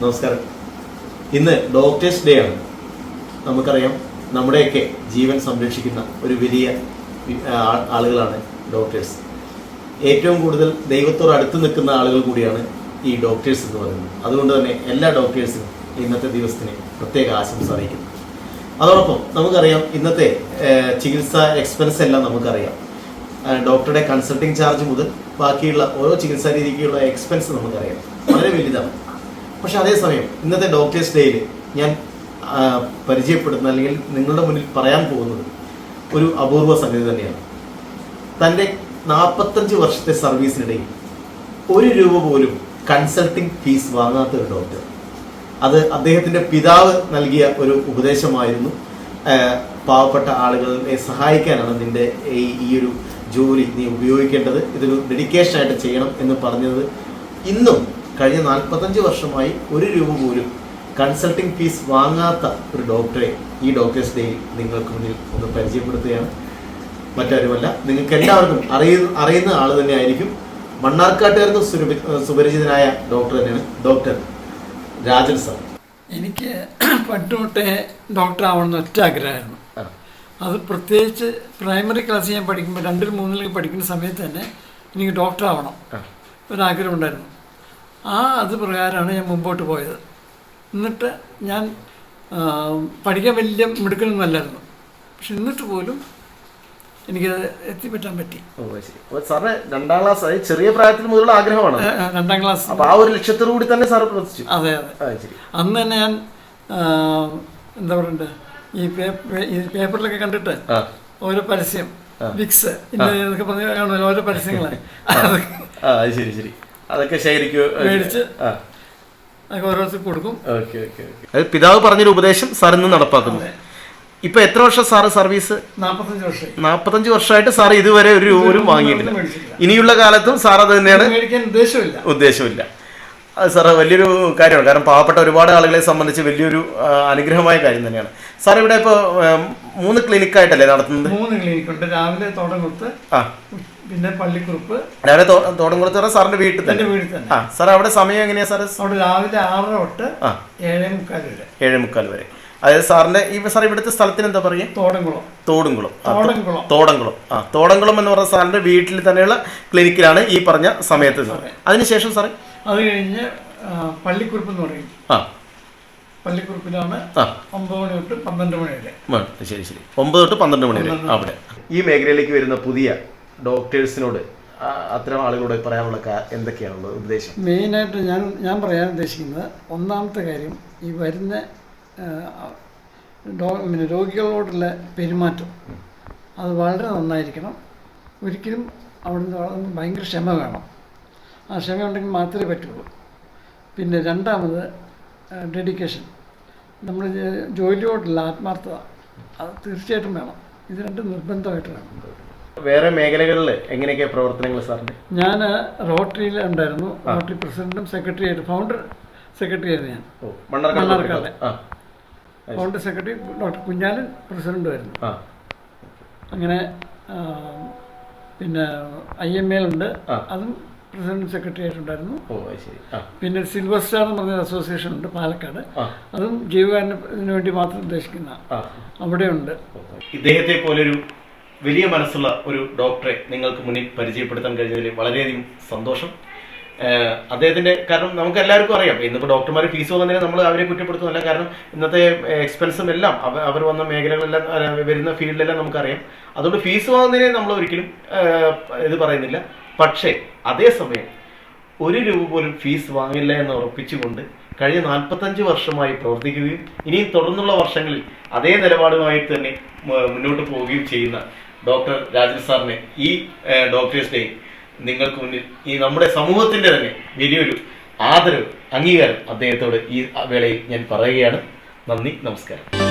നമസ്കാരം. ഇന്ന് doctors day ആണ്. നമുക്കറിയാം നമ്മുടെയൊക്കെ ജീവൻ സംരക്ഷിക്കുന്ന ഒരു വലിയ ആളുകളാണ് ഡോക്ടേഴ്സ് ഏറ്റവും കൂടുതൽ ദൈവത്തോട് അടുത്ത് നിൽക്കുന്ന ആളുകൾ കൂടിയാണ് ഈ ഡോക്ടേഴ്സ് എന്ന് പറയുന്നത്. അതുകൊണ്ട് തന്നെ എല്ലാ ഡോക്ടേഴ്സിനും ഇന്നത്തെ ദിവസത്തിന് പ്രത്യേക ആശംസ അറിയിക്കുന്നു. അതോടൊപ്പം നമുക്കറിയാം ഇന്നത്തെ ചികിത്സാ എക്സ്പെൻസ് എല്ലാം നമുക്കറിയാം. ഡോക്ടറുടെ കൺസൾട്ടിങ് ചാർജ് മുതൽ ബാക്കിയുള്ള ഓരോ ചികിത്സാ രീതിക്കുള്ള എക്സ്പെൻസ് നമുക്കറിയാം. വളരെ വലുതാണ്. പക്ഷെ അതേസമയം ഇന്നത്തെ ഡോക്ടേഴ്സ് ഡേയിൽ ഞാൻ പരിചയപ്പെടുന്ന അല്ലെങ്കിൽ നിങ്ങളുടെ മുന്നിൽ പറയാൻ പോകുന്നത് ഒരു അപൂർവ സംഗതി തന്നെയാണ്. തന്റെ നാൽപ്പത്തഞ്ച് വർഷത്തെ സർവീസിനിടയിൽ ഒരു രൂപ പോലും കൺസൾട്ടിംഗ് ഫീസ് വാങ്ങാത്ത ഒരു ഡോക്ടർ അത് അദ്ദേഹത്തിന്റെ പിതാവ് നൽകിയ ഒരു ഉപദേശമായിരുന്നു. പാവപ്പെട്ട ആളുകളെ സഹായിക്കാനാണ് നിന്റെ ഈ ഒരു ജോലി നീ ഉപയോഗിക്കേണ്ടത്. ഇതൊരു ഡെഡിക്കേഷൻ ആയിട്ട് ചെയ്യണം എന്ന് പറഞ്ഞത്. ഇന്നും കഴിഞ്ഞ നാൽപ്പത്തഞ്ച് വർഷമായി ഒരു രൂപ പോലും കൺസൾട്ടിംഗ് ഫീസ് വാങ്ങാത്ത ഒരു ഡോക്ടറെ ഈ ഡോക്ടേഴ്സ് ഡേയിൽ നിങ്ങൾക്ക് മുന്നിൽ ഒന്ന് പരിചയപ്പെടുത്തുകയാണ്. മറ്റാരുമല്ല നിങ്ങൾക്ക് എല്ലാവർക്കും അറിയ അറിയുന്ന ആൾ തന്നെ ആയിരിക്കും മണ്ണാർക്കാട്ടുകാർക്ക് സുരഭി- സുപരിചിതനായ ഡോക്ടർ തന്നെയാണ് ഡോക്ടർ രാജൻ സർ എനിക്ക് പണ്ട് തൊട്ടേ ഡോക്ടർ ആവണമെന്ന് ഒറ്റ ആഗ്രഹമായിരുന്നു. അത് പ്രത്യേകിച്ച് പ്രൈമറി ക്ലാസ് ഞാൻ പഠിക്കുമ്പോൾ രണ്ടിൽ മൂന്നിലേക്ക് പഠിക്കുന്ന സമയത്ത് തന്നെ എനിക്ക് ഡോക്ടർ ആവണം. ഒരാഗ്രഹം ഉണ്ടായിരുന്നു. ആ അത് പ്രകാരമാണ് ഞാൻ മുമ്പോട്ട് പോയത്. എന്നിട്ട് ഞാൻ പഠിക്കാൻ വലിയ മിടുക്കനൊന്നുമല്ലായിരുന്നു പക്ഷെ എന്നിട്ട് പോലും എനിക്കത് എത്തിപ്പെട്ടാൻ പറ്റി. സാറിന് രണ്ടാം ക്ലാസ് ആയി ചെറിയ പ്രായത്തിൽ മുതലുള്ള ആഗ്രഹമാണ്. രണ്ടാം ക്ലാസ് അപ്പൊ ആ ഒരു ലക്ഷ്യത്തോടു കൂടി തന്നെ സാർ പ്രവർത്തിച്ചു. അതെ അതെ. അന്ന് തന്നെ ഞാൻ എന്താ പറയണ്ടേ ഈ പേപ്പറിലൊക്കെ കണ്ടിട്ട് ഓരോ പരസ്യം വിക്സ് ഇന്നൊക്കെ പറഞ്ഞു ഓരോ പരസ്യങ്ങളെ. ശരി ശരി. അതൊക്കെ ശേഖരിക്കും മേടിച്ച് അതൊക്കെ കൊടുക്കും. Okay okay okay. അത് പിതാവ് പറഞ്ഞൊരു ഉപദേശം സാർ ഇന്ന് നടപ്പാക്കുന്നു. ഇപ്പൊ എത്ര വർഷം സാറ് സർവീസ്? നാപ്പത്തഞ്ച് വർഷമായിട്ട് സാർ ഇതുവരെ ഒരു രൂപ വാങ്ങിയിട്ടില്ല. ഇനിയുള്ള കാലത്തും സാർ അത് തന്നെയാണ് ഉദ്ദേശമില്ല. ഉദ്ദേശമില്ല. അത് സാറ് വലിയൊരു കാര്യമാണ്. കാരണം പാവപ്പെട്ട ഒരുപാട് ആളുകളെ സംബന്ധിച്ച് വലിയൊരു അനുഗ്രഹമായ കാര്യം തന്നെയാണ്. സാർ ഇവിടെ ഇപ്പോൾ മൂന്ന് ക്ലിനിക്കായിട്ടല്ലേ നടത്തുന്നത്? മൂന്ന് ക്ലിനിക് ഉണ്ട് രാവിലെ തോടംകുളത്ത് ആ. പിന്നെ പള്ളിക്കുറുപ്പ്. രാവിലെ തോടംകുളത്ത് സാറിന്റെ വീട്ടിൽ തന്നെ. വീട്ടിൽ തന്നെ. ആ സാർ അവിടെ സമയം എങ്ങനെയാ സാർ അവിടെ രാവിലെ ആറര തൊട്ട് ആ. ഏഴേ മുക്കാൽ വരെ. ഏഴേ മുക്കാൽ വരെ. അതായത് സാറിന്റെ ഈ സാർ ഇവിടുത്തെ സ്ഥലത്തിന് എന്താ പറയുക തോടംകുളം. തോടുംകുളം തോടംകുളം ആ തോടംകുളം എന്ന് പറഞ്ഞ സാറിന്റെ വീട്ടിൽ തന്നെയുള്ള ക്ലിനിക്കിലാണ് ഈ പറഞ്ഞ സമയത്ത്. സാർ അതിനുശേഷം സാറേ? അത് കഴിഞ്ഞ് പള്ളിക്കുറുപ്പ് എന്ന് പറയും. ആ. പള്ളിക്കുറുപ്പിലാണ് ഒമ്പത് മണി തൊട്ട് പന്ത്രണ്ട് മണി വരെ. ശരി ശരി. ഒമ്പത് തൊട്ട് പന്ത്രണ്ട് മണി വരെ അവിടെ. ഈ മേഖലയിലേക്ക് വരുന്ന പുതിയ ഡോക്ടേഴ്സിനോട് അത്തരം ആളുകളോട് പറയാനുള്ള എന്തൊക്കെയാണുള്ളത്? ഉപദേശം. മെയിനായിട്ട് ഞാൻ ഞാൻ പറയാൻ ഉദ്ദേശിക്കുന്നത് ഒന്നാമത്തെ കാര്യം ഈ വരുന്ന പിന്നെ രോഗികളോടുള്ള പെരുമാറ്റം. അത് വളരെ നന്നായിരിക്കണം. ഒരിക്കലും അവിടുന്ന് വളരെ ഭയങ്കര ക്ഷമ വേണം. ആ ക്ഷമ ഉണ്ടെങ്കിൽ മാത്രമേ പറ്റുള്ളൂ. പിന്നെ രണ്ടാമത് ഡെഡിക്കേഷൻ. നമ്മൾ ജോലിയോടുള്ള ആത്മാർത്ഥത. അത് തീർച്ചയായിട്ടും വേണം. ഇത് രണ്ടും നിർബന്ധമായിട്ട് വേണം. വേറെ മേഖലകളിൽ എങ്ങനെയൊക്കെ പ്രവർത്തനങ്ങൾ സാറിന് ഞാൻ റോട്ടറിയിൽ ഉണ്ടായിരുന്നു. റോട്ടറി പ്രസിഡന്റും സെക്രട്ടറി ആയിട്ട് ഫൗണ്ടർ സെക്രട്ടറി ആയിരുന്നു ഞാൻ. Mannarkkad. Founder secretary doctor Kunhalan president ആയിരുന്നു. അങ്ങനെ പിന്നെ ഐ എം എൽ ഉണ്ട് അതും പ്രസിഡന്റ് സെക്രട്ടറി ആയിട്ടുണ്ടായിരുന്നു ഓ ശരി. പിന്നെ സിൽവർ സ്റ്റാർ എന്ന് പറഞ്ഞ അസോസിയേഷൻ ഉണ്ട് പാലക്കാട്. അതും ജീവകാരുണ്യത്തിന് വേണ്ടി മാത്രം ഉദ്ദേശിക്കുന്ന അവിടെയുണ്ട്. ഇദ്ദേഹത്തെ പോലൊരു വലിയ മനസ്സുള്ള ഒരു ഡോക്ടറെ നിങ്ങൾക്ക് മുന്നിൽ പരിചയപ്പെടുത്താൻ കഴിഞ്ഞതിൽ വളരെയധികം സന്തോഷം. അദ്ദേഹത്തിന്റെ കാരണം നമുക്ക് എല്ലാവർക്കും അറിയാം. ഇന്നിപ്പോൾ ഡോക്ടർമാർ ഫീസ് വന്നതിന് നമ്മൾ അവരെ കുറ്റപ്പെടുത്തുന്നില്ല കാരണം ഇന്നത്തെ എക്സ്പെൻസും എല്ലാം അവർ വന്ന മേഖലകളെല്ലാം വരുന്ന ഫീൽഡിലെല്ലാം നമുക്കറിയാം. അതുകൊണ്ട് ഫീസ് വാങ്ങുന്നതിനെ നമ്മൾ ഒരിക്കലും ഇത് പറയുന്നില്ല. പക്ഷേ അതേസമയം ഒരു രൂപ പോലും ഫീസ് വാങ്ങില്ല എന്ന് ഉറപ്പിച്ചുകൊണ്ട് കഴിഞ്ഞ നാൽപ്പത്തഞ്ച് വർഷമായി പ്രവർത്തിക്കുകയും ഇനിയും തുടർന്നുള്ള വർഷങ്ങളിൽ അതേ നിലപാടുമായി തന്നെ മുന്നോട്ട് പോവുകയും ചെയ്യുന്ന ഡോക്ടർ രാജൻ സാറിനെ ഈ ഡോക്ടേഴ്സ് ഡേ നിങ്ങൾക്ക് മുന്നിൽ ഈ നമ്മുടെ സമൂഹത്തിന്റെ തന്നെ വലിയൊരു ആദരവ് അംഗീകാരം അദ്ദേഹത്തോട് ഈ വേളയിൽ ഞാൻ പറയുകയാണ്. നന്ദി നമസ്കാരം.